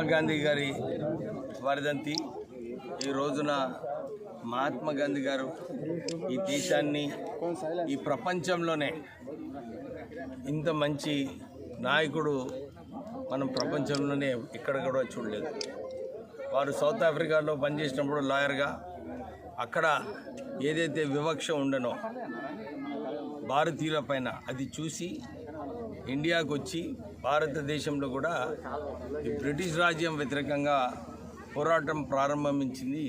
గాంధీ గారి వర్ధంతి ఈ రోజున మహాత్మా గాంధీ గారు ఈ దేశాన్ని ఈ ప్రపంచంలోనే ఇంత మంచి నాయకుడు మనం ప్రపంచంలోనే ఎక్కడ కూడా చూడలేదు. వారు సౌత్ ఆఫ్రికాలో పనిచేసినప్పుడు లాయర్గా అక్కడ ఏదైతే వివక్ష ఉండనో భారతీయుల పైన అది చూసి ఇండియాకు వచ్చి భారతదేశంలో కూడా ఈ బ్రిటిష్ రాజ్యం వ్యతిరేకంగా పోరాటం ప్రారంభించింది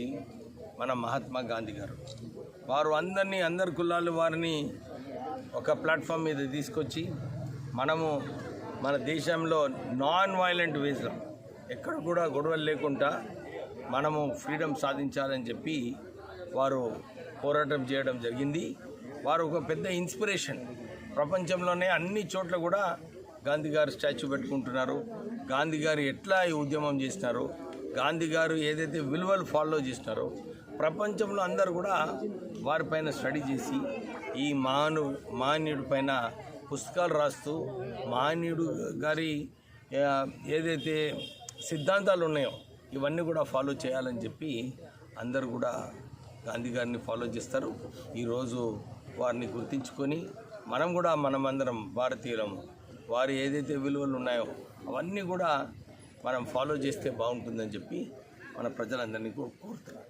మన మహాత్మా గాంధీ గారు. వారు అందరినీ అందరి కులాలు వారిని ఒక ప్లాట్ఫామ్ మీద తీసుకొచ్చి మనము మన దేశంలో నాన్ వైలెంట్ వేస్లో ఎక్కడ కూడా గొడవలు లేకుండా మనము ఫ్రీడమ్ సాధించాలని చెప్పి వారు పోరాటం చేయడం జరిగింది. వారు ఒక పెద్ద ఇన్స్పిరేషన్ ప్రపంచంలోనే అన్ని చోట్ల కూడా గాంధీ గారు స్టాచ్యూ పెట్టుకుంటున్నారు. గాంధీ గారు ఎట్లా ఈ ఉద్యమం చేసినారు? గాంధీ గారు ఏదైతే విలువలు ఫాలో చేసినారో ప్రపంచంలో అందరూ కూడా వారిపైన స్టడీ చేసి ఈ మాను మాన్యుడి పైన పుస్తకాలు రాస్తూ మాన్యుడు గారి ఏదైతే సిద్ధాంతాలు ఉన్నాయో ఇవన్నీ కూడా ఫాలో చేయాలని చెప్పి అందరు కూడా గాంధీ గారిని ఫాలో చేస్తారు. ఈరోజు వారిని గుర్తించుకొని మనం కూడా మనమందరం భారతీయులం వారు ఏదైతే విలువలు ఉన్నాయో అవన్నీ కూడా మనం ఫాలో చేస్తే బాగుంటుందని చెప్పి మన ప్రజలందరినీ కో- కోరుతున్నాం.